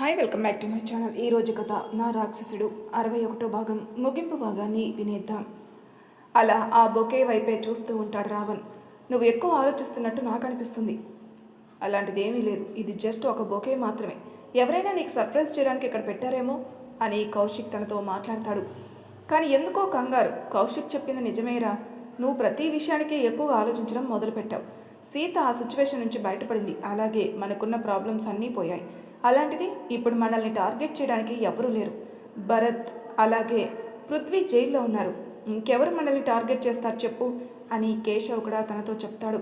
Hi welcome back to my channel. ఈ రోజు కథ నా రాక్షసుడు. అరవై ఒకటో భాగం. ముగింపు భాగాన్ని వినేద్దాం. అలా ఆ బొకే వైపే చూస్తూ ఉంటాడు రావణ్. నువ్వు ఎక్కువ ఆలోచిస్తున్నట్టు నాకు అనిపిస్తుంది. అలాంటిది ఏమీ లేదు. ఇది జస్ట్ ఒక బొకే మాత్రమే. ఎవరైనా నీకు సర్ప్రైజ్ చేయడానికి ఇక్కడ పెట్టారేమో అని కౌశిక్ తనతో మాట్లాడతాడు. కానీ ఎందుకో కంగారు. కౌశిక్ చెప్పింది నిజమేరా. నువ్వు ప్రతి విషయానికి ఎక్కువగా ఆలోచించడం మొదలుపెట్టావు. సీత ఆ సిచ్యువేషన్ నుంచి బయటపడింది. అలాగే మనకున్న ప్రాబ్లమ్స్ అన్నీ పోయాయి. అలాంటిది ఇప్పుడు మనల్ని టార్గెట్ చేయడానికి ఎవరూ లేరు. భరత్ అలాగే పృథ్వీ జైల్లో ఉన్నారు. ఇంకెవరు మనల్ని టార్గెట్ చేస్తారు చెప్పు అని కేశవ్ కూడా తనతో చెప్తాడు.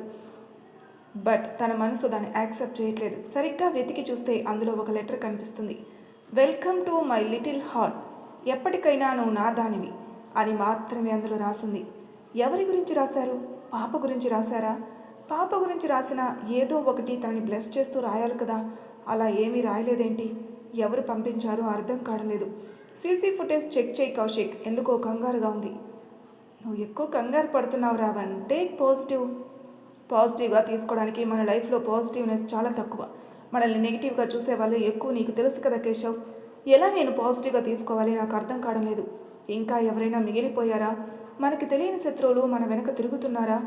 బట్ తన మనసు దాన్ని యాక్సెప్ట్ చేయట్లేదు. సరిగ్గా వెతికి చూస్తే అందులో ఒక లెటర్ కనిపిస్తుంది. Welcome to my little heart. ఎప్పటికైనా నువ్వు నా దానివి అని మాత్రమే అందులో రాసింది. ఎవరి గురించి రాశారు? పాప గురించి రాశారా? పాప గురించి రాసిన ఏదో ఒకటి తనని బ్లెస్ చేస్తూ రాయాలి కదా. అలా ఏమీ రాయలేదేంటి? ఎవరు పంపించారో అర్థం కాడలేదు సీసీ ఫుటేజ్ చెక్ చేయి కౌశిక్. ఎందుకో కంగారుగా ఉంది. నువ్వు ఎక్కువ కంగారు పడుతున్నావు రావన్ టేక్ పాజిటివ్. పాజిటివ్గా తీసుకోవడానికి మన లైఫ్లో పాజిటివ్నెస్ చాలా తక్కువ. మనల్ని నెగిటివ్గా చూసే వాళ్ళు ఎక్కువ నీకు తెలుసు కదా కేశవ్. ఎలా నేను పాజిటివ్గా తీసుకోవాలి? నాకు అర్థం కావడం లేదు. ఇంకా ఎవరైనా మిగిలిపోయారా? మనకి తెలియని శత్రువులు మన వెనక తిరుగుతున్నారా?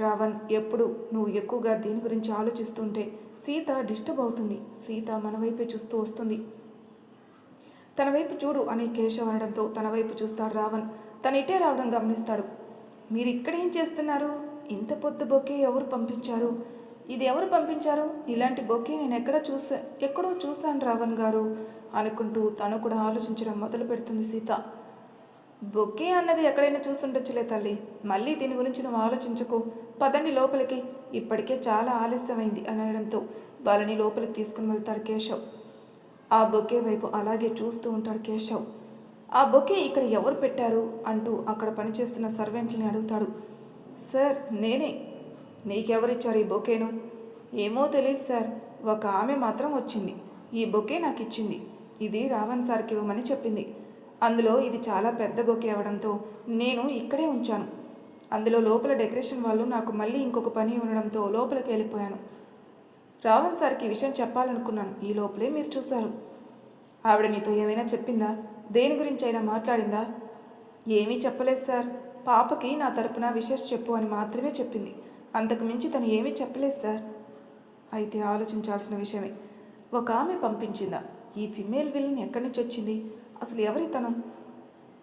రావణ్ ఎప్పుడు నువ్వు ఎక్కువగా దీని గురించి ఆలోచిస్తుంటే సీత డిస్టర్బ్ అవుతుంది. సీత మన వైపే చూస్తూ వస్తుంది. తన వైపు చూడు అని కేశవ్ అనడంతో తన వైపు చూస్తాడు రావణ్. తన ఇటే రావడం గమనిస్తాడు. మీరు ఇక్కడ ఏం చేస్తున్నారు? ఇంత పొద్దు బొకే ఎవరు పంపించారు? ఇది ఎవరు పంపించారు? ఇలాంటి బొకే నేను ఎక్కడ చూసా ఎక్కడో చూశాను రావణ్ గారు అనుకుంటూ తను కూడా ఆలోచించడం మొదలు పెడుతుంది సీత. బొకే అన్నది ఎక్కడైనా చూసుండొచ్చులే తల్లి. మళ్ళీ దీని గురించి నువ్వు ఆలోచించకు. పదండి లోపలికి. ఇప్పటికే చాలా ఆలస్యమైంది అని అనడంతో వాళ్ళని లోపలికి తీసుకుని వెళ్తాడు కేశవ్. ఆ బొకే వైపు అలాగే చూస్తూ ఉంటాడు కేశవ్. ఆ బొకే ఇక్కడ ఎవరు పెట్టారు అంటూ అక్కడ పనిచేస్తున్న సర్వెంట్ని అడుగుతాడు. సార్ నేనే. నీకెవరిచ్చారు ఈ బొకేను? ఏమో తెలియదు సార్. ఒక ఆమె మాత్రం వచ్చింది. ఈ బొకే నాకు ఇచ్చింది ఇది రావణ్ సార్కి ఇవ్వమని చెప్పింది. అందులో ఇది చాలా పెద్ద బొకే అవడంతో నేను ఇక్కడే ఉంచాను. అందులో లోపల డెకరేషన్ వాళ్ళు నాకు మళ్ళీ ఇంకొక పని ఉండడంతో లోపలికి వెళ్ళిపోయాను. రావణ్ సార్కి విషయం చెప్పాలనుకున్నాను. ఈ లోపలే మీరు చూశారు. ఆవిడ నీతో ఏమైనా చెప్పిందా? దేని గురించి అయినా మాట్లాడిందా? ఏమీ చెప్పలేదు సార్. పాపకి నా తరపున విషెస్ చెప్పు అని మాత్రమే చెప్పింది. అంతకు మించి తను ఏమీ చెప్పలేదు సార్. అయితే ఆలోచించాల్సిన విషయమే. ఒక ఆమె పంపించిందా? ఈ ఫిమేల్ విలన్ ఎక్కడి నుంచి వచ్చింది? అసలు ఎవరి తను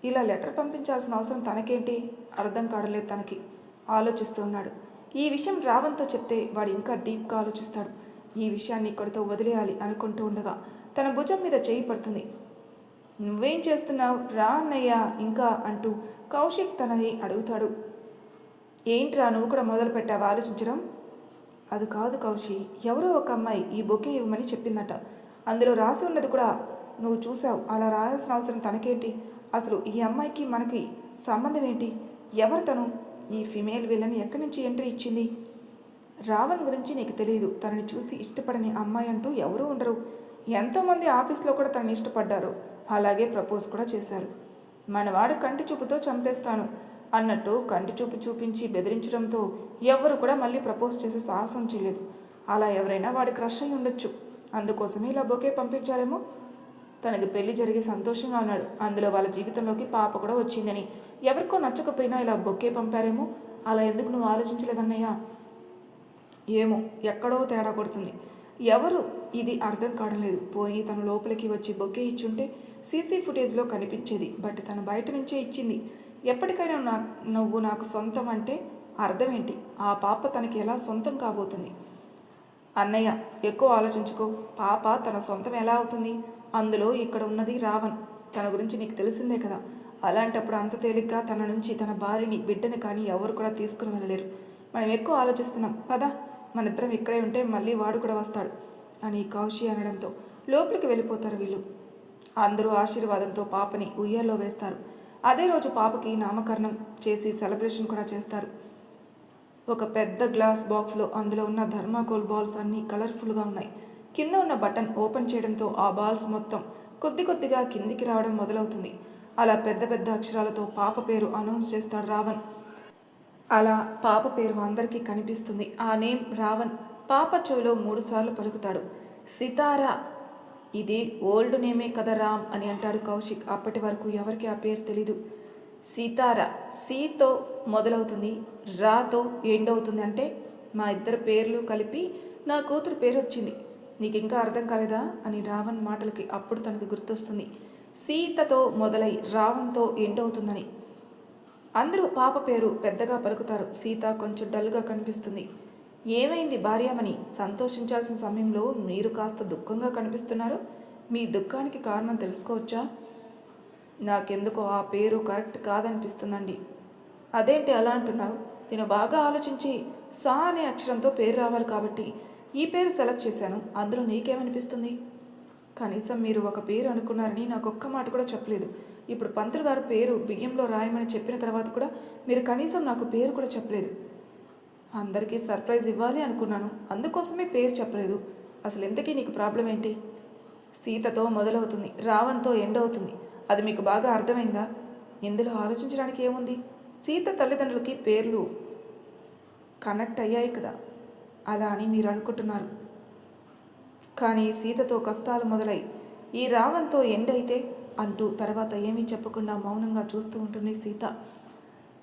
ఇలా లెటర్ పంపించాల్సిన అవసరం తనకేంటి? అర్థం కాడలేదు తనకి. ఆలోచిస్తూ ఉన్నాడు. ఈ విషయం రావణ్తో చెప్తే వాడు ఇంకా డీప్గా ఆలోచిస్తాడు. ఈ విషయాన్ని ఇక్కడితో వదిలేయాలి అనుకుంటూ ఉండగా తన భుజం మీద చేయి పడుతుంది. నువ్వేం చేస్తున్నావు? రా అన్నయ్యా ఇంకా అంటూ కౌశిక్ తనని అడుగుతాడు. ఏంట్రా నువ్వు కూడా మొదలు పెట్టావు ఆలోచించడం? అది కాదు కౌశి ఎవరో ఒక అమ్మాయి ఈ బొకే ఇవ్వమని చెప్పిందట. అందులో రాసి ఉన్నది కూడా నువ్వు చూసావు అలా రాయాల్సిన అవసరం తనకేంటి? అసలు ఈ అమ్మాయికి మనకి సంబంధం ఏంటి? ఎవరు తను ఈ ఫిమేల్ విలన్ ఎక్కడి నుంచి ఎంట్రీ ఇచ్చింది? రావణ్ గురించి నీకు తెలియదు తనని చూసి ఇష్టపడని అమ్మాయి అంటూ ఎవరూ ఉండరు. ఎంతోమంది ఆఫీస్లో కూడా తనని ఇష్టపడ్డారు. అలాగే ప్రపోజ్ కూడా చేశారు. మనవాడు కంటి చూపుతో చంపేస్తాను అన్నట్టు కంటి చూపు చూపించి బెదిరించడంతో ఎవరు కూడా మళ్ళీ ప్రపోజ్ చేసే సాహసం చేయలేదు. అలా ఎవరైనా వాడి క్రష్ అయి ఉండొచ్చు అందుకోసమే ఇలా బొకే పంపించారేమో? తనకి పెళ్ళి జరిగి సంతోషంగా ఉన్నాడు. అందులో వాళ్ళ జీవితంలోకి పాప కూడా వచ్చిందని. ఎవరికో నచ్చకపోయినా ఇలా బొక్కే పంపారేమో? అలా ఎందుకు నువ్వు ఆలోచించలేదన్నయ్యా? ఏమో ఎక్కడో తేడా కొడుతుంది. ఎవరు? ఇది అర్థం కావడం లేదు. పోనీ తను లోపలికి వచ్చి బొక్కే ఇచ్చుంటే సీసీ ఫుటేజ్లో కనిపించేది. బట్ తను బయట నుంచే ఇచ్చింది. ఎప్పటికైనా నా నువ్వు నాకు సొంతం అంటే అర్థం ఏంటి ఆ పాప తనకి ఎలా సొంతం కాబోతుంది? అన్నయ్య ఎక్కువ ఆలోచించుకో. పాప తన సొంతం ఎలా అవుతుంది? అందులో ఇక్కడ ఉన్నది రావణ్. తన గురించి నీకు తెలిసిందే కదా. అలాంటప్పుడు అంత తేలిగ్గా తన నుంచి తన భార్యని బిడ్డని కానీ ఎవరు కూడా తీసుకుని వెళ్ళలేరు. మనం ఎక్కువ ఆలోచిస్తున్నాం. పద మన ఇద్దరం ఇక్కడే ఉంటే మళ్ళీ వాడు కూడా వస్తాడు అని కౌశి అనడంతో లోపలికి వెళ్ళిపోతారు వీళ్ళు. అందరూ ఆశీర్వాదంతో పాపని ఉయ్యాల్లో వేస్తారు. అదే రోజు పాపకి నామకరణం చేసి సెలబ్రేషన్ కూడా చేస్తారు. ఒక పెద్ద గ్లాస్ బాక్స్లో అందులో ఉన్న ధర్మాకోల్ బాల్స్ అన్నీ కలర్ఫుల్గా ఉన్నాయి. కింద ఉన్న బటన్ ఓపెన్ చేయడంతో ఆ బాల్స్ మొత్తం కొద్ది కొద్దిగా కిందికి రావడం మొదలవుతుంది. అలా పెద్ద పెద్ద అక్షరాలతో పాప పేరు అనౌన్స్ చేస్తాడు రావణ్. అలా పాప పేరు అందరికీ కనిపిస్తుంది. ఆ నేమ్ రావణ్. పాప చెవిలో మూడుసార్లు పలుకుతాడు. సితారా! ఇది ఓల్డ్ నేమే కదా రామ్ అని అంటాడు కౌశిక్. అప్పటి వరకు ఎవరికి ఆ పేరు తెలీదు. సీతారా! సీతో మొదలవుతుంది. రాతో ఎండ్ అవుతుంది. అంటే మా ఇద్దరు పేర్లు కలిపి నా కూతురు పేరు వచ్చింది. నీకు ఇంకా అర్థం కాలేదా? అని రావణ్ మాటలకి అప్పుడు తనకు గుర్తొస్తుంది. సీతతో మొదలై రావణ్తో ఎండ్ అవుతుందని అందరూ పాప పేరు పెద్దగా పలుకుతారు. సీత కొంచెం డల్గా కనిపిస్తుంది. ఏమైంది భార్యమని సంతోషించాల్సిన సమయంలో మీరు కాస్త దుఃఖంగా కనిపిస్తున్నారు. మీ దుఃఖానికి కారణం తెలుసుకోవచ్చా? నాకెందుకో ఆ పేరు కరెక్ట్ కాదనిపిస్తుందండి. అదేంటి అలా అంటున్నావు? నేను బాగా ఆలోచించి సా అనే అక్షరంతో పేరు రావాలి కాబట్టి ఈ పేరు సెలెక్ట్ చేశాను. అందులో నీకేమనిపిస్తుంది? కనీసం మీరు ఒక పేరు అనుకున్నారని నాకు ఒక్క మాట కూడా చెప్పలేదు. ఇప్పుడు పంతులు గారు పేరు బియ్యంలో రాయమని చెప్పిన తర్వాత కూడా మీరు కనీసం నాకు పేరు కూడా చెప్పలేదు. అందరికీ సర్ప్రైజ్ ఇవ్వాలి అనుకున్నాను. అందుకోసమే పేరు చెప్పలేదు. అసలు ఎంతకీ నీకు ప్రాబ్లం ఏంటి? సీతతో మొదలవుతుంది. రావంతో ఎండ్ అవుతుంది. అది మీకు బాగా అర్థమైందా? ఇందులో ఆలోచించడానికి ఏముంది? సీత తల్లిదండ్రులకి పేర్లు కనెక్ట్ అయ్యాయి కదా. అలా అని మీరు అనుకుంటున్నారు కానీ సీతతో కష్టాలు మొదలై ఈ రావంతో ఎండ్ అయితే అంటూ తర్వాత ఏమీ చెప్పకుండా మౌనంగా చూస్తూ ఉంటుంది సీత.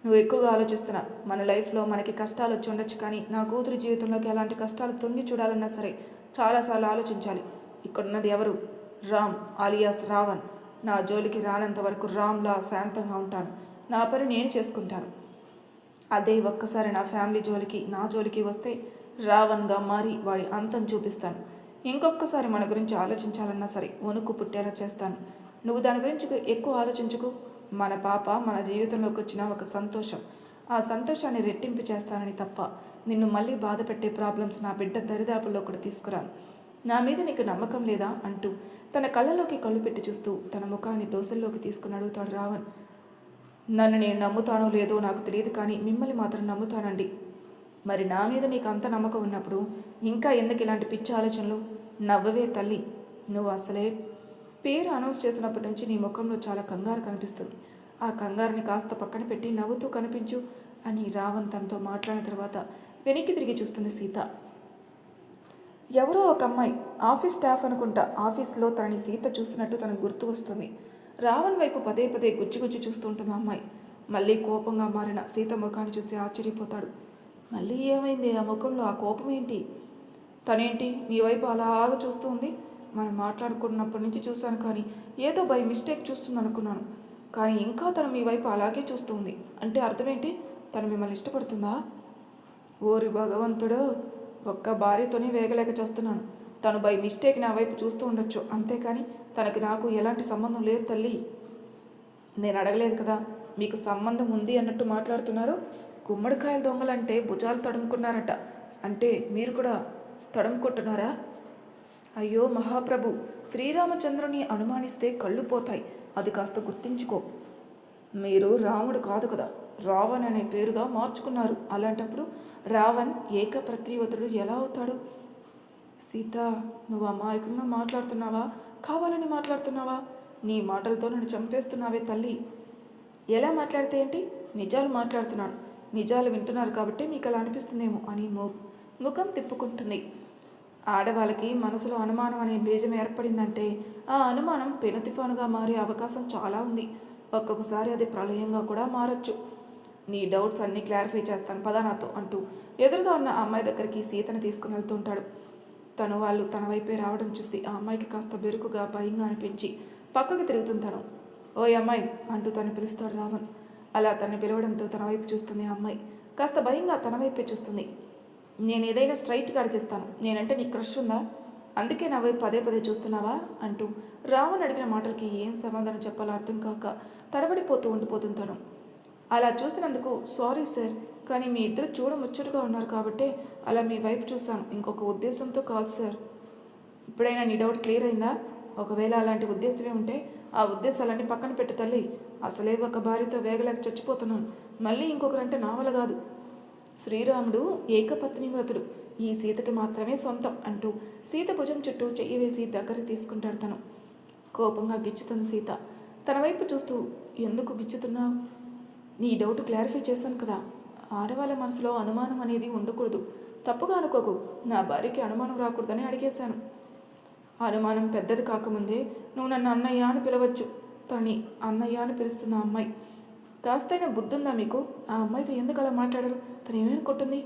నువ్వు ఎక్కువగా ఆలోచిస్తున్నా మన లైఫ్లో మనకి కష్టాలు వచ్చి ఉండొచ్చు కానీ నా కూతురు జీవితంలోకి ఎలాంటి కష్టాలు తొంగి చూడాలన్నా సరే చాలాసార్లు ఆలోచించాలి. ఇక్కడున్నది ఎవరు? రామ్ ఆలియాస్ రావణ్. నా జోలికి రానంత వరకు రామ్లా శాంతంగా ఉంటాను. నా పని నేను చేసుకుంటాను. అదే ఒక్కసారి నా ఫ్యామిలీ జోలికి నా జోలికి వస్తే రావణ్గా మారి వాడి అంతం చూపిస్తాను. ఇంకొకసారి మన గురించి ఆలోచించాలన్నా సరే వణుకు పుట్టేలా చేస్తాను. నువ్వు దాని గురించి ఎక్కువ ఆలోచించుకు. మన పాప మన జీవితంలోకి వచ్చిన ఒక సంతోషం. ఆ సంతోషాన్ని రెట్టింపు చేస్తానని తప్ప నిన్ను మళ్ళీ బాధ పెట్టే ప్రాబ్లమ్స్ నా బిడ్డ దరిదాపుల్లో కూడా తీసుకురాను. నా మీద నీకు నమ్మకం లేదా? అంటూ తన కళ్ళలోకి కళ్ళు పెట్టి చూస్తూ తన ముఖాన్ని దోశల్లోకి తీసుకుని అడుగుతాడు రావణ్. నన్ను నేను నమ్ముతానో లేదో నాకు తెలియదు కానీ మిమ్మల్ని మాత్రం నమ్ముతానండి. మరి నా మీద నీకు అంత నమ్మకం ఉన్నప్పుడు ఇంకా ఎందుకు ఇలాంటి పిచ్చి ఆలోచనలు? నవ్వవే తల్లి. నువ్వు అసలే పేరు అనౌన్స్ చేసినప్పటి నుంచి నీ ముఖంలో చాలా కంగారు కనిపిస్తుంది. ఆ కంగారుని కాస్త పక్కన పెట్టి నవ్వుతూ కనిపించు అని రావణ్ తనతో మాట్లాడిన తర్వాత వెనక్కి తిరిగి చూస్తుంది సీత. ఎవరో ఒక అమ్మాయి ఆఫీస్ స్టాఫ్ అనుకుంటా ఆఫీస్లో తనని సీత చూసినట్టు తనకు గుర్తు వస్తుంది. రావణ్ వైపు పదే పదే గుచ్చి గుచ్చి చూస్తుంటుంది అమ్మాయి. మళ్ళీ కోపంగా మారిన సీత ముఖాన్ని చూసి ఆశ్చర్యపోతాడు. మళ్ళీ ఏమైంది? ఆ ముఖంలో ఆ కోపం ఏంటి? తనేంటి? మీ వైపు అలాగ చూస్తూ ఉంది మనం మాట్లాడుకున్నప్పటి నుంచి చూశాను కానీ ఏదో బై మిస్టేక్ చూస్తుంది అనుకున్నాను కానీ ఇంకా తను మీ వైపు అలాగే చూస్తుంది. అంటే అర్థమేంటి? తను మిమ్మల్ని ఇష్టపడుతుందా? ఓరి భగవంతుడు ఒక్క భార్యతోనే వేగలేక చేస్తున్నాను. తను బై మిస్టేక్ నా వైపు చూస్తూ ఉండొచ్చు. అంతేకాని తనకు నాకు ఎలాంటి సంబంధం లేదు తల్లి. నేను అడగలేదు కదా మీకు సంబంధం ఉంది అన్నట్టు మాట్లాడుతున్నారు? గుమ్మడికాయల దొంగలంటే భుజాలు తడుముకున్నారట. అంటే మీరు కూడా తడుముకుంటున్నారా? అయ్యో మహాప్రభు శ్రీరామచంద్రుని అనుమానిస్తే కళ్ళు పోతాయి. అది కాస్త గుర్తించుకో. మీరు రాముడు కాదు కదా. రావణ్ అనే పేరుగా మార్చుకున్నారు. అలాంటప్పుడు రావణ్ ఏకప్రత్రివతుడు ఎలా అవుతాడు? సీత నువ్వు అమాయకంగా మాట్లాడుతున్నావా? కావాలని మాట్లాడుతున్నావా? నీ మాటలతో నన్ను చంపేస్తున్నావే తల్లి. ఎలా మాట్లాడితే ఏంటి? నిజాలు మాట్లాడుతున్నాను. నిజాలు వింటున్నారు కాబట్టి మీకు అలా అనిపిస్తుందేమో అని ము ముఖం తిప్పుకుంటుంది. ఆడవాళ్ళకి మనసులో అనుమానం అనే బీజం ఏర్పడిందంటే ఆ అనుమానం పెను తుఫానుగా మారే అవకాశం చాలా ఉంది. ఒక్కొక్కసారి అది ప్రళయంగా కూడా మారచ్చు. నీ డౌట్స్ అన్నీ క్లారిఫై చేస్తాను పదా నాతో అంటూ ఎదురుగా ఉన్న ఆ అమ్మాయి దగ్గరికి సీతను తీసుకుని వెళ్తుంటాడు తను వాళ్ళు తన వైపే రావడం చూసి ఆ అమ్మాయికి కాస్త బెరుకుగా భయంగా అనిపించి పక్కకు తిరుగుతుంది తను ఓ అమ్మాయి అంటూ తను పిలుస్తాడు రావణ్. అలా తను పిలవడంతో తన వైపు చూస్తుంది ఆ అమ్మాయి. కాస్త భయంగా తన వైపే చూస్తుంది. నేను ఏదైనా స్ట్రైట్గా అడిగిస్తాను నేనంటే నీకు క్రష్ ఉందా? అందుకే నా వైపు పదే పదే చూస్తున్నావా? అంటూ రావణ్ అడిగిన మాటలకి ఏం సమాధానం చెప్పాలో అర్థం కాక తడబడిపోతూ ఉండిపోతుంటాను అలా చూసినందుకు సారీ సార్ కానీ మీ ఇద్దరు చూడముచ్చటగా ఉన్నారు కాబట్టే అలా మీ వైపు చూశాను. ఇంకొక ఉద్దేశంతో కాదు సార్. ఇప్పుడైనా నీ డౌట్ క్లియర్ అయిందా? ఒకవేళ అలాంటి ఉద్దేశమే ఉంటే ఆ ఉద్దేశాలన్నీ పక్కన పెట్టు తల్లి. అసలే ఒక భార్యతో వేగలేక చచ్చిపోతున్నాను. మళ్ళీ ఇంకొకరంటే నావల కాదు. శ్రీరాముడు ఏకపత్ని వ్రతుడు. ఈ సీతకి మాత్రమే సొంతం అంటూ సీత భుజం చుట్టూ చెయ్యి వేసి దగ్గర తీసుకుంటాడు తను. కోపంగా గిచ్చుతుంది సీత. తన వైపు చూస్తూ ఎందుకు గిచ్చుతున్నావు? నీ డౌట్ క్లారిఫై చేశాను కదా. ఆడవాళ్ళ మనసులో అనుమానం అనేది ఉండకూడదు. తప్పుగా అనుకోకు. నా భార్యకి అనుమానం రాకూడదని అడిగేశాను. అనుమానం పెద్దది కాకముందే నువ్వు నన్ను అన్నయ్య అని పిలవచ్చు. తనని అన్నయ్య అని పిలుస్తున్న ఆ అమ్మాయి. కాస్తైనా బుద్ధుందా మీకు? ఆ అమ్మాయితో ఎందుకు అలా మాట్లాడరు? తను ఏమనుకుంటుంది?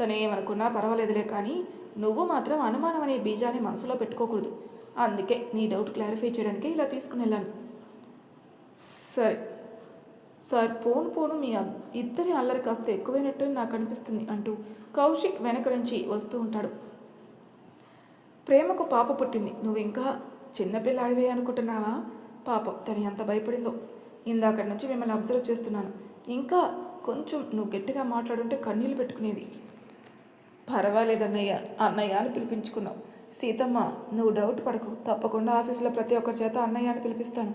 తను ఏమనుకున్నా పర్వాలేదులే కానీ నువ్వు మాత్రం అనుమానం అనే బీజాన్ని మనసులో పెట్టుకోకూడదు. అందుకే నీ డౌట్ క్లారిఫై చేయడానికి ఇలా తీసుకుని వెళ్ళాను. సరే సార్ పోను పోను మీ ఇద్దరి అల్లరి కాస్త ఎక్కువైనట్టు నాకు అనిపిస్తుంది అంటూ కౌశిక్ వెనక నుంచి వస్తూ ఉంటాడు. ప్రేమకు పాప పుట్టింది. నువ్వు ఇంకా చిన్నపిల్లాడివే అనుకుంటున్నావా? పాపం తను ఎంత భయపడిందో. ఇందాక నుంచి మిమ్మల్ని అబ్జర్వ్ చేస్తున్నాను. ఇంకా కొంచెం నువ్వు గట్టిగా మాట్లాడుంటే కన్నీళ్ళు పెట్టుకునేది. పర్వాలేదు అన్నయ్య అన్నయ్య అని పిలిపించుకున్నావు. సీతమ్మ నువ్వు డౌట్ పడకు. తప్పకుండా ఆఫీస్లో ప్రతి ఒక్కరి చేత అన్నయ్య అని పిలిపిస్తాను.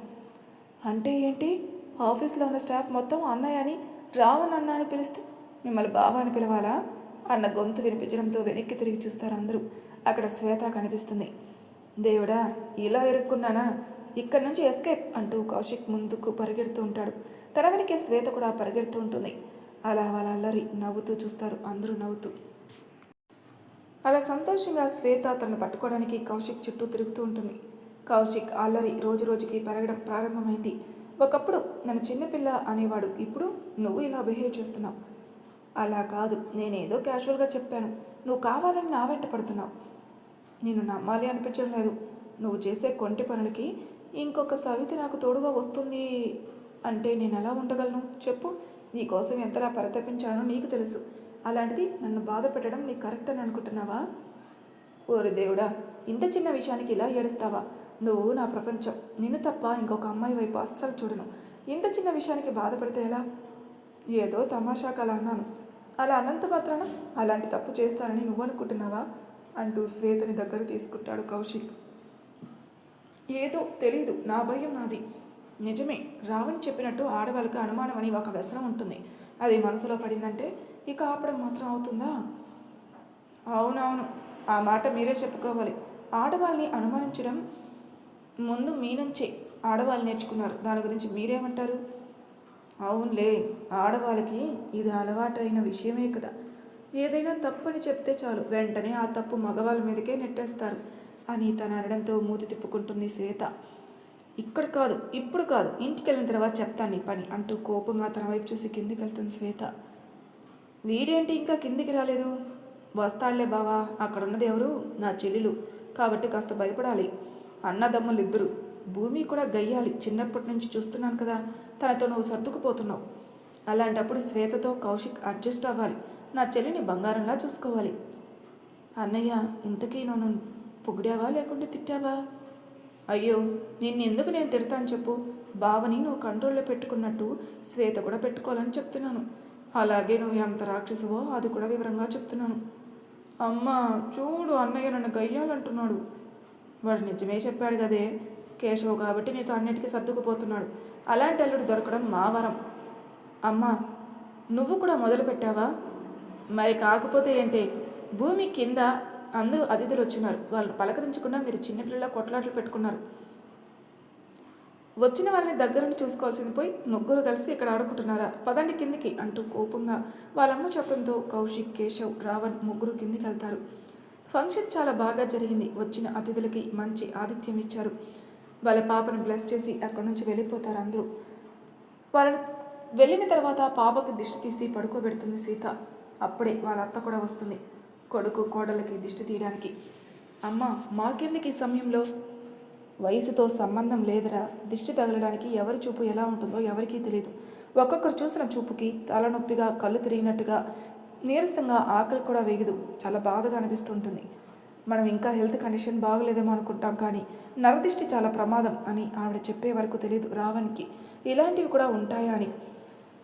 అంటే ఏంటి? ఆఫీస్లో ఉన్న స్టాఫ్ మొత్తం అన్నయ్య అని రావణ అన్న అని పిలిస్తే మిమ్మల్ని బావ అని పిలవాలా? అన్న గొంతు వినిపించడంతో వెనక్కి తిరిగి చూస్తారు అందరూ. అక్కడ శ్వేత కనిపిస్తుంది. దేవుడా ఇలా ఇరుక్కున్నానా ఇక్కడి నుంచి ఎస్కేప్ అంటూ కౌశిక్ ముందుకు పరిగెడుతూ ఉంటాడు. తన వెనకే శ్వేత కూడా పరిగెడుతూ ఉంటుంది. అలా వాళ్ళ అల్లరి నవ్వుతూ చూస్తారు. అందరూ నవ్వుతూ. అలా సంతోషంగా శ్వేత తనను పట్టుకోవడానికి కౌశిక్ చుట్టూ తిరుగుతూ ఉంటుంది. కౌశిక్ అల్లరి రోజు రోజుకి పెరగడం ప్రారంభమైంది. ఒకప్పుడు నన్ను చిన్నపిల్ల అనేవాడు. ఇప్పుడు నువ్వు ఇలా బిహేవ్ చేస్తున్నావు. అలా కాదు. నేనేదో క్యాజువల్గా చెప్పాను. నువ్వు కావాలని నా వెంట పడుతున్నావు. నేను నమ్మాలి అనిపించడం లేదు. నువ్వు చేసే కొంటి పనులకి ఇంకొక సవితి నాకు తోడుగా వస్తుంది అంటే నేను ఎలా ఉండగలను? చెప్పు. నీకోసం ఎంతలా పరితపించానో నీకు తెలుసు. అలాంటిది నన్ను బాధ పెట్టడం నీకు కరెక్ట్ అని అనుకుంటున్నావా? ఓరి దేవుడా ఇంత చిన్న విషయానికి ఇలా ఏడుస్తావా? నువ్వు నా ప్రపంచం. నిన్ను తప్ప ఇంకొక అమ్మాయి వైపు అస్సలు చూడను. ఇంత చిన్న విషయానికి బాధపడితే ఎలా? ఏదో తమాషాకు అలా అన్నాను. అలా అన్నంత మాత్రాన అలాంటి తప్పు చేస్తానని నువ్వు అనుకుంటున్నావా? అంటూ శ్వేతని దగ్గర తీసుకుంటాడు కౌశిక్. ఏదో తెలీదు. నా భయం నాది. నిజమే రావణ్ చెప్పినట్టు ఆడవాళ్ళకి అనుమానం అని ఒక వ్యసనం ఉంటుంది. అది మనసులో పడిందంటే ఇక ఆపడం మాత్రం అవుతుందా? అవునవును. ఆ మాట మీరే చెప్పుకోవాలి. ఆడవాళ్ళని అనుమానించడం ముందు మీ నుంచే ఆడవాళ్ళు నేర్చుకున్నారు. దాని గురించి మీరేమంటారు? అవునులే ఆడవాళ్ళకి ఇది అలవాటైన విషయమే కదా. ఏదైనా తప్పని చెప్తే చాలు. వెంటనే ఆ తప్పు మగవాళ్ళ మీదకే నెట్టేస్తారు. అని తను అనడంతో మూతి తిప్పుకుంటుంది శ్వేత. ఇక్కడ కాదు ఇప్పుడు కాదు ఇంటికి వెళ్ళిన తర్వాత చెప్తాను నీ పని అంటూ కోపంగా తన వైపు చూసి కిందికి వెళ్తుంది శ్వేత. వీడేంటి ఇంకా కిందికి రాలేదు? వస్తాడులే బావా అక్కడ ఉన్నది ఎవరు? నా చెల్లెలు. కాబట్టి కాస్త భయపడాలి. అన్నదమ్ములు ఇద్దరు భూమి కూడా గయ్యాలి. చిన్నప్పటి నుంచి చూస్తున్నాను కదా తనతో నువ్వు సర్దుకుపోతున్నావు. అలాంటప్పుడు శ్వేతతో కౌశిక్ అడ్జస్ట్ అవ్వాలి. నా చెల్లిని బంగారంలా చూసుకోవాలి. అన్నయ్య ఇంతకీ నన్ను పొగిడావా లేకుంటే తిట్టావా? అయ్యో నిన్ను ఎందుకు నేను తిడతాను చెప్పు? బావని నువ్వు కంట్రోల్లో పెట్టుకున్నట్టు శ్వేత కూడా పెట్టుకోవాలని చెప్తున్నాను. అలాగే నువ్వు ఎంత రాక్షసువో అది కూడా వివరంగా చెప్తున్నాను. అమ్మా చూడు అన్నయ్య నన్ను గయ్యాలంటున్నాడు. వాడు నిజమే చెప్పాడు కదే. కేశవ్ కాబట్టి నీతో అన్నిటికీ సర్దుకుపోతున్నాడు. అలాంటి అల్లుడు దొరకడం మా వరం. అమ్మా నువ్వు కూడా మొదలు పెట్టావా మరి కాకపోతే ఏంటి? భూమి కింద అందరూ అతిథులు వచ్చినారు. వాళ్ళు పలకరించకుండా మీరు చిన్నపిల్లల కొట్లాటలు పెట్టుకున్నారు. వచ్చిన వాళ్ళని దగ్గరుండి చూసుకోవాల్సింది పోయి ముగ్గురు కలిసి ఇక్కడ ఆడుకుంటున్నారా? పదండి కిందికి అంటూ కోపంగా వాళ్ళమ్మ చెప్పడంతో కౌశిక్ కేశవ్ రావణ్ ముగ్గురు కిందికి వెళ్తారు. ఫంక్షన్ చాలా బాగా జరిగింది. వచ్చిన అతిథులకి మంచి ఆతిథ్యం ఇచ్చారు. వాళ్ళ పాపను బ్లెస్ చేసి అక్కడి నుంచి వెళ్ళిపోతారు అందరూ. వాళ్ళని వెళ్ళిన తర్వాత పాపకి దిష్టి తీసి పడుకోబెడుతుంది సీత. అప్పుడే వాళ్ళ అత్త కూడా వస్తుంది. కొడుకు కోడలకి దిష్టి తీయడానికి. అమ్మ మాకెందుకు ఈ సమయంలో? వయసుతో సంబంధం లేదురా. దిష్టి తగలడానికి ఎవరి చూపు ఎలా ఉంటుందో ఎవరికీ తెలియదు ఒక్కొక్కరు చూసిన చూపుకి తలనొప్పిగా కళ్ళు తిరిగినట్టుగా నీరసంగా ఆకలి కూడా వేగదు. చాలా బాధగా అనిపిస్తుంటుంది. మనం ఇంకా హెల్త్ కండిషన్ బాగలేదేమో అనుకుంటాం కానీ నరదిష్టి చాలా ప్రమాదం అని ఆవిడ చెప్పే వరకు తెలియదు రావణ్కి. ఇలాంటివి కూడా ఉంటాయా అని.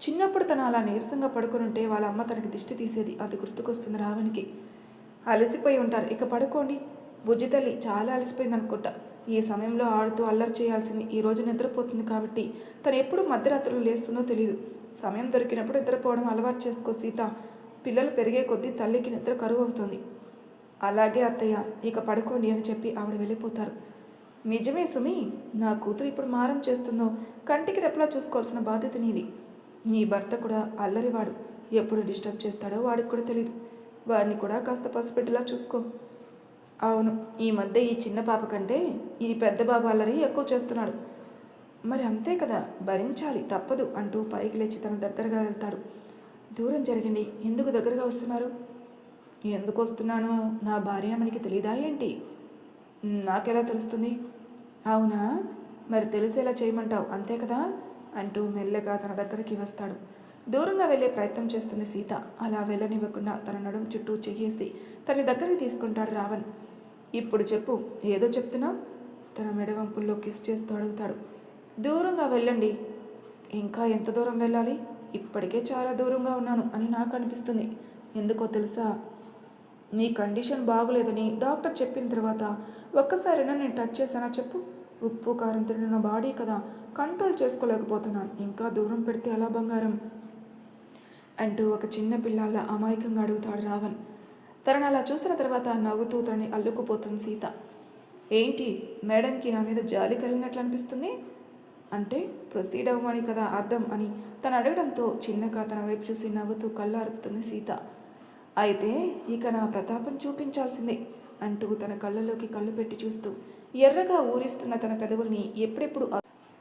చిన్నప్పుడు తను అలా నీరసంగా పడుకుని ఉంటే వాళ్ళ అమ్మ తనకి దిష్టి తీసేది. అది గుర్తుకొస్తుంది రావణ్కి. అలసిపోయి ఉంటారు. ఇక పడుకోండి. బుజ్జి తల్లి చాలా అలసిపోయింది అనుకుంటా ఈ సమయంలో ఆడుతూ అల్లరి చేయాల్సింది ఈ రోజు నిద్రపోతుంది కాబట్టి తను ఎప్పుడు మధ్యరాత్రులు లేస్తుందో తెలియదు సమయం దొరికినప్పుడు నిద్రపోవడం అలవాటు చేసుకో సీత. పిల్లలు పెరిగే కొద్దీ తల్లికి నిద్ర కరువు అవుతుంది. అలాగే అత్తయ్య ఇక పడుకోండి అని చెప్పి ఆవిడ వెళ్ళిపోతారు. నిజమే సుమి నా కూతురు ఇప్పుడు మారం చేస్తుందో కంటికి రెప్పలా చూసుకోవాల్సిన బాధ్యత నీది. నీ భర్త కూడా అల్లరివాడు. ఎప్పుడు డిస్టర్బ్ చేస్తాడో వాడికి కూడా తెలియదు వాడిని కూడా కాస్త పసిపెట్టేలా చూసుకో. అవును ఈ మధ్య ఈ చిన్న పాప కంటే ఈ పెద్ద బాబు అల్లరి ఎక్కువ చేస్తున్నాడు. మరి అంతే కదా భరించాలి తప్పదు అంటూ పైకి లేచి తన దగ్గరగా వెళ్తాడు. దూరం జరగండి ఎందుకు దగ్గరగా వస్తున్నారు? ఎందుకు వస్తున్నానో నా భార్య అమ్మనికి తెలీదా ఏంటి? నాకెలా తెలుస్తుంది? అవునా? మరి తెలిసేలా చేయమంటావు అంతే కదా? అంటూ మెల్లగా తన దగ్గరికి వస్తాడు. దూరంగా వెళ్ళే ప్రయత్నం చేస్తుంది సీత. అలా వెళ్ళనివ్వకుండా తన నడుం చుట్టూ చెయ్యేసి తన దగ్గరికి తీసుకుంటాడు రావణ్. ఇప్పుడు చెప్పు ఏదో చెప్తున్నా? తన మెడవంపుల్లో కిస్ చేస్తూ అడుగుతాడు. దూరంగా వెళ్ళండి. ఇంకా ఎంత దూరం వెళ్ళాలి? ఇప్పటికే చాలా దూరంగా ఉన్నాను అని నాకు అనిపిస్తుంది. ఎందుకో తెలుసా? నీ కండిషన్ బాగులేదని డాక్టర్ చెప్పిన తర్వాత ఒక్కసారైనా నేను టచ్ చేశానా చెప్పు? ఉప్పు కారం తిన్న బాడీ కదా కంట్రోల్ చేసుకోలేకపోతున్నాను. ఇంకా దూరం పెడితే ఎలా బంగారం? అంటూ ఒక చిన్న పిల్లాళ్ళ అమాయకంగా అడుగుతాడు రావణ్. తనను అలా చూసిన తర్వాత నవ్వుతూ తనని అల్లుకుపోతుంది సీత. ఏంటి? మేడంకి నా మీద జాలి కలిగినట్లు అనిపిస్తుంది? అంటే ప్రొసీడ్ అవ్వమని కదా అర్థం అని తను అడగడంతో చిన్నగా తన వైపు చూసి నవ్వుతూ కళ్ళు అరుపుతుంది సీత. అయితే ఇక నా ప్రతాపం చూపించాల్సిందే అంటూ తన కళ్ళలోకి కళ్ళు పెట్టి చూస్తూ ఎర్రగా ఊరిస్తున్న తన పెదవుల్ని ఎప్పుడెప్పుడు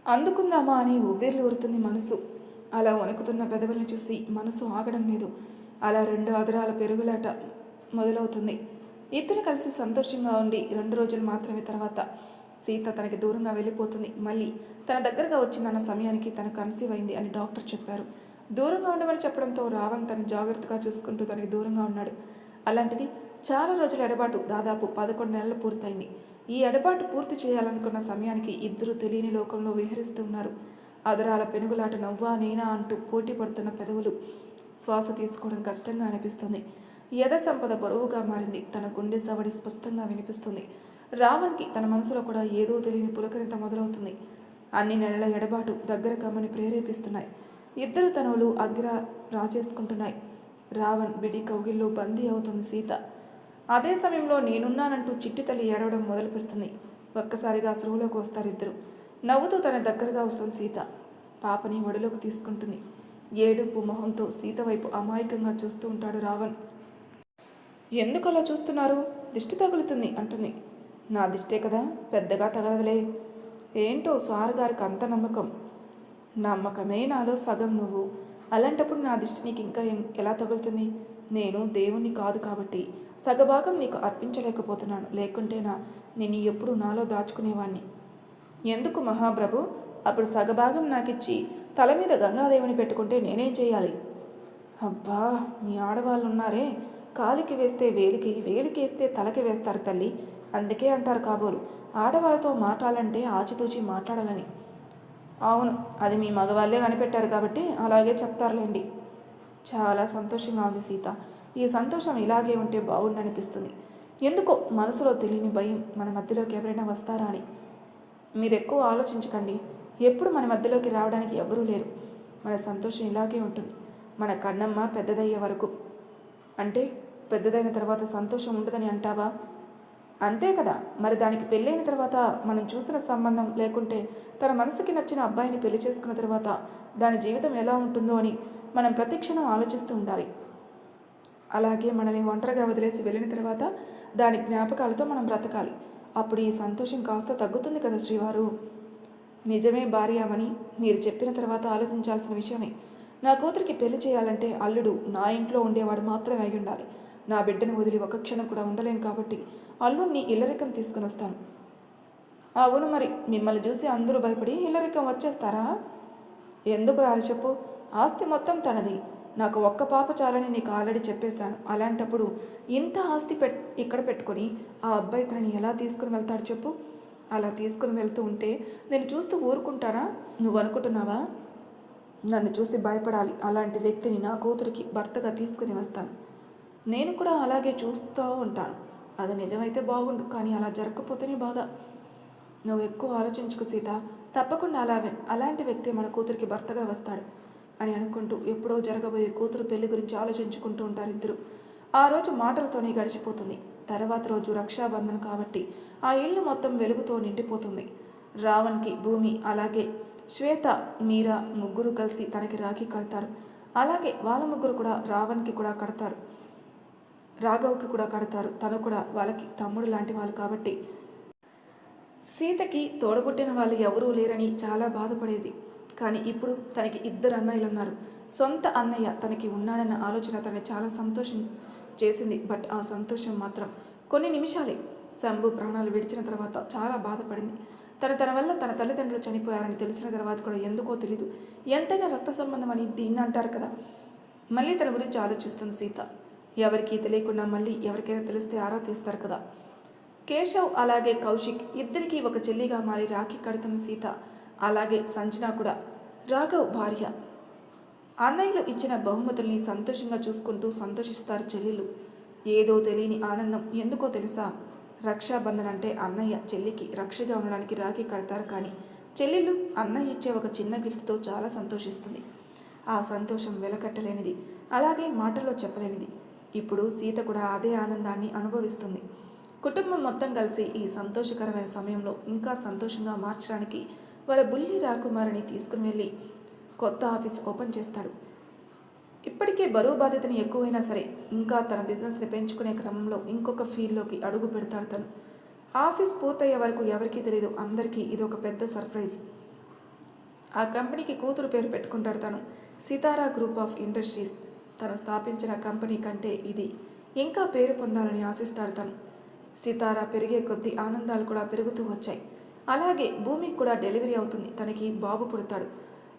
అందుకుందామా అని ఉవ్వేర్లు ఊరుతుంది మనసు. అలా వణుకుతున్న పెదవులను చూసి మనసు ఆగడం లేదు. అలా రెండు అదరాల పెరుగులాట మొదలవుతుంది. ఇద్దరు కలిసి సంతోషంగా ఉండి రెండు రోజులు మాత్రమే తర్వాత సీత తనకి దూరంగా వెళ్ళిపోతుంది. మళ్ళీ తన దగ్గరగా వచ్చిందన్న సమయానికి తన కన్సీవ్ అయింది అని డాక్టర్ చెప్పారు. దూరంగా ఉండమని చెప్పడంతో రావణ్ తను జాగ్రత్తగా చూసుకుంటూ తనకి దూరంగా ఉన్నాడు. అలాంటిది చాలా రోజుల ఎడబాటు దాదాపు పదకొండు నెలలు పూర్తయింది. ఈ ఎడబాటు పూర్తి చేయాలనుకున్న సమయానికి ఇద్దరు తెలియని లోకంలో విహరిస్తున్నారు అదరాల పెనుగులాట నవ్వా నేనా అంటూ పోటీ పడుతున్న పెదవులు. శ్వాస తీసుకోవడం కష్టంగా అనిపిస్తుంది. యథ సంపద బరువుగా మారింది. తన గుండె సవడి స్పష్టంగా వినిపిస్తుంది. రావణ్కి తన మనసులో కూడా ఏదో తెలియని పులకరింత మొదలవుతుంది. అన్ని నెలల ఎడబాటు దగ్గర కమ్మని ప్రేరేపిస్తున్నాయి. ఇద్దరు తనువులు అగ్ర రాచేసుకుంటున్నాయి రావణ్ బిడి కౌగిల్లో బందీ అవుతుంది సీత. అదే సమయంలో నేనున్నానంటూ చిట్టి తల్లి ఏడవడం మొదలు పెడుతుంది ఒక్కసారిగా స్రువులోకి వస్తారు ఇద్దరు. నవ్వుతూ తన దగ్గరగా వస్తుంది సీత పాపని ఒడిలోకి తీసుకుంటుంది. ఏడుపు మొహంతో సీత వైపు అమాయకంగా చూస్తూ ఉంటాడు రావణ్. ఎందుకు అలా చూస్తున్నారు? దిష్టి తగులుతుంది అంటుంది. నా దిష్టే కదా పెద్దగా తగలదులే. ఏంటో సార్ గారికి అంత నమ్మకం. నమ్మకమే నాలో సగం నువ్వు. అలాంటప్పుడు నా దిష్టి నీకు ఇంకా ఎం- ఎలా తగులుతుంది? నేను దేవుణ్ణి కాదు కాబట్టి సగభాగం నీకు అర్పించలేకపోతున్నాను. లేకుంటేనా నేను ఎప్పుడు నాలో దాచుకునేవాణ్ణి. ఎందుకు మహాప్రభు? అప్పుడు సగభాగం నాకిచ్చి తల మీద గంగాదేవిని పెట్టుకుంటే నేనేం చేయాలి అబ్బా మీ ఆడవాళ్ళు ఉన్నారే కాలికి వేస్తే వేలికి వేలికి వేస్తే తలకి వేస్తారు తల్లి. అందుకే అంటారు కాబోలు. ఆడవాళ్ళతో మాట్లాడాలంటే ఆచితూచి మాట్లాడాలని. అవును అది మీ మగవాళ్ళే కనిపెట్టారు కాబట్టి అలాగే చెప్తారులేండి. చాలా సంతోషంగా ఉంది సీత. ఈ సంతోషం ఇలాగే ఉంటే బాగుండనిపిస్తుంది. ఎందుకో మనసులో తెలియని భయం మన మధ్యలోకి ఎవరైనా వస్తారా అని. మీరు ఎక్కువ ఆలోచించకండి. ఎప్పుడు మన మధ్యలోకి రావడానికి ఎవరూ లేరు. మన సంతోషం ఇలాగే ఉంటుంది. మన కన్నమ్మ పెద్దదయ్యే వరకు. అంటే పెద్దదైన తర్వాత సంతోషం ఉండదని అంటావా? అంతే కదా. మరి దానికి పెళ్ళైన తర్వాత మనం చూసిన సంబంధం లేకుంటే తన మనసుకి నచ్చిన అబ్బాయిని పెళ్ళి చేసుకున్న తర్వాత దాని జీవితం ఎలా ఉంటుందో అని మనం ప్రతిక్షణం ఆలోచిస్తూ ఉండాలి. అలాగే మనల్ని ఒంటరిగా వదిలేసి వెళ్ళిన తర్వాత దాని జ్ఞాపకాలతో మనం బ్రతకాలి. అప్పుడు ఈ సంతోషం కాస్త తగ్గుతుంది కదా శ్రీవారు? నిజమే భార్యామని మీరు చెప్పిన తర్వాత ఆలోచించాల్సిన విషయమే. నా కూతురికి పెళ్ళి చేయాలంటే అల్లుడు నా ఇంట్లో ఉండేవాడు మాత్రమే అయి ఉండాలి. నా బిడ్డను వదిలి ఒక క్షణం కూడా ఉండలేం కాబట్టి అల్లుడిని ఇల్లరికం తీసుకుని వస్తాను. అవును మరి మిమ్మల్ని చూసి అందరూ భయపడి ఇల్లరికం వచ్చేస్తారా? ఎందుకు రారు చెప్పు. ఆస్తి మొత్తం తనది. నాకు ఒక్క పాప చాలని నీకు ఆల్రెడీ చెప్పేశాను. అలాంటప్పుడు ఇంత ఆస్తి పెట్ ఇక్కడ పెట్టుకొని ఆ అబ్బాయి తనని ఎలా తీసుకుని వెళ్తాడు చెప్పు? అలా తీసుకుని వెళ్తూ ఉంటే నేను చూస్తూ ఊరుకుంటానా నువ్వు అనుకుంటున్నావా? నన్ను చూసి భయపడాలి. అలాంటి వ్యక్తిని నా కూతురికి భర్తగా తీసుకుని వస్తాను. నేను కూడా అలాగే చూస్తూ ఉంటాను. అది నిజమైతే బాగుండు కానీ అలా జరగకపోతేనే బాధ. నువ్వు ఎక్కువ ఆలోచించుకు సీత. తప్పకుండా అలా అలాంటి వ్యక్తి మన కూతురికి భర్తగా వస్తాడు. అని అనుకుంటూ ఎప్పుడో జరగబోయే కూతురు పెళ్ళి గురించి ఆలోచించుకుంటూ ఉంటారు ఇద్దరు ఆ రోజు మాటలతోనే గడిచిపోతుంది. తర్వాత రోజు రక్షాబంధన్ కాబట్టి ఆ ఇల్లు మొత్తం వెలుగుతో నిండిపోతుంది. రావణ్కి భూమి అలాగే శ్వేత మీరా ముగ్గురు కలిసి తనకి రాఖీ కడతారు. అలాగే వాళ్ళ ముగ్గురు కూడా రావణ్కి కూడా కడతారు. రాఘవ్కి కూడా కడతారు. తను కూడా వాళ్ళకి తమ్ముడు లాంటి వాళ్ళు కాబట్టి. సీతకి తోడబుట్టిన వాళ్ళు ఎవరూ లేరని చాలా బాధపడేది. కానీ ఇప్పుడు తనకి ఇద్దరు అన్నయ్యలు ఉన్నారు. సొంత అన్నయ్య తనకి ఉన్నాడన్న ఆలోచన తనని చాలా సంతోషం చేసింది. బట్ ఆ సంతోషం మాత్రం కొన్ని నిమిషాలే శంభు ప్రాణాలు విడిచిన తర్వాత చాలా బాధపడింది. తన తన వల్ల తన తల్లిదండ్రులు చనిపోయారని తెలిసిన తర్వాత కూడా ఎందుకో తెలీదు. ఎంతైనా రక్త సంబంధం అని దీన్ని అంటారు కదా. మళ్ళీ తన గురించి ఆలోచిస్తుంది సీత. ఎవరికీ తెలియకుండా మళ్ళీ ఎవరికైనా తెలిస్తే ఆరా తీస్తారు కదా. కేశవ్ అలాగే కౌశిక్ ఇద్దరికీ ఒక చెల్లిగా మారి రాఖీ కడుతున్న సీత అలాగే సంజన కూడా. రాఘవ్ భార్య. అన్నయ్యలు ఇచ్చిన బహుమతుల్ని సంతోషంగా చూసుకుంటూ సంతోషిస్తారు చెల్లెలు. ఏదో తెలియని ఆనందం ఎందుకో తెలుసా? రక్షాబంధన్ అంటే అన్నయ్య చెల్లికి రక్షగా ఉండడానికి రాఖీ కడతారు కానీ చెల్లెళ్ళు అన్నయ్య ఇచ్చే ఒక చిన్న గిఫ్ట్తో చాలా సంతోషిస్తుంది. ఆ సంతోషం వెలకట్టలేనిది అలాగే మాటల్లో చెప్పలేనిది. ఇప్పుడు సీత కూడా అదే ఆనందాన్ని అనుభవిస్తుంది. కుటుంబం మొత్తం కలిసి ఈ సంతోషకరమైన సమయంలో ఇంకా సంతోషంగా మార్చడానికి వాళ్ళ బుల్లి రాకుమారిని తీసుకుని వెళ్ళి కొత్త ఆఫీస్ ఓపెన్ చేస్తాడు. ఇప్పటికే బరువు బాధ్యతని ఎక్కువైనా సరే ఇంకా తన బిజినెస్ని పెంచుకునే క్రమంలో ఇంకొక ఫీల్డ్లోకి అడుగు పెడతాడు తను. ఆఫీస్ పూర్తయ్యే వరకు ఎవరికీ తెలియదు అందరికీ ఇది ఒక పెద్ద సర్ప్రైజ్. ఆ కంపెనీకి కూతురు పేరు పెట్టుకుంటాడు తను. సితారా గ్రూప్ ఆఫ్ ఇండస్ట్రీస్ తను స్థాపించిన కంపెనీ కంటే ఇది ఇంకా పేరు పొందాలని ఆశిస్తాడు తను. సితారా పెరిగే కొద్దీ ఆనందాలు కూడా పెరుగుతూ వచ్చాయి. అలాగే భూమికి కూడా డెలివరీ అవుతుంది. తనకి బాబు పుడతాడు.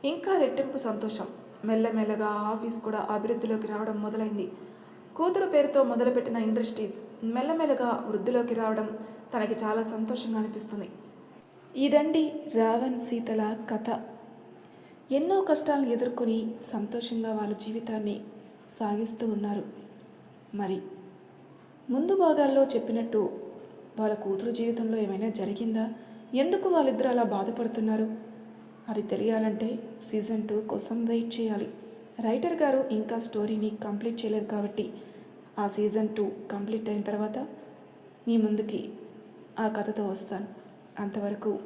ఇంకా రెట్టింపు సంతోషం. మెల్లమెల్లగా ఆఫీస్ కూడా అభివృద్ధిలోకి రావడం మొదలైంది. కూతురు పేరుతో మొదలుపెట్టిన ఇండస్ట్రీస్ మెల్లమెల్లగా వృద్ధిలోకి రావడం తనకి చాలా సంతోషంగా అనిపిస్తుంది. ఇదండి రావణ్ సీతల కథ. ఎన్నో కష్టాలను ఎదుర్కొని సంతోషంగా వాళ్ళ జీవితాన్ని సాగిస్తూ ఉన్నారు. మరి ముందు భాగాల్లో చెప్పినట్టు వాళ్ళ కూతురు జీవితంలో ఏమైనా జరిగిందా? ఎందుకు వాళ్ళిద్దరు అలా బాధపడుతున్నారు? అది తెలియాలంటే సీజన్ టూ కోసం వెయిట్ చేయాలి. రైటర్ గారు ఇంకా స్టోరీని కంప్లీట్ చేయలేదు కాబట్టి ఆ సీజన్ టూ కంప్లీట్ అయిన తర్వాత మీ ముందుకి ఆ కథతో వస్తాను. అంతవరకు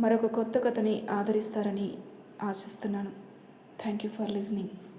మరొక కొత్త కథని ఆదరిస్తారని ఆశిస్తున్నాను. Thank you for listening.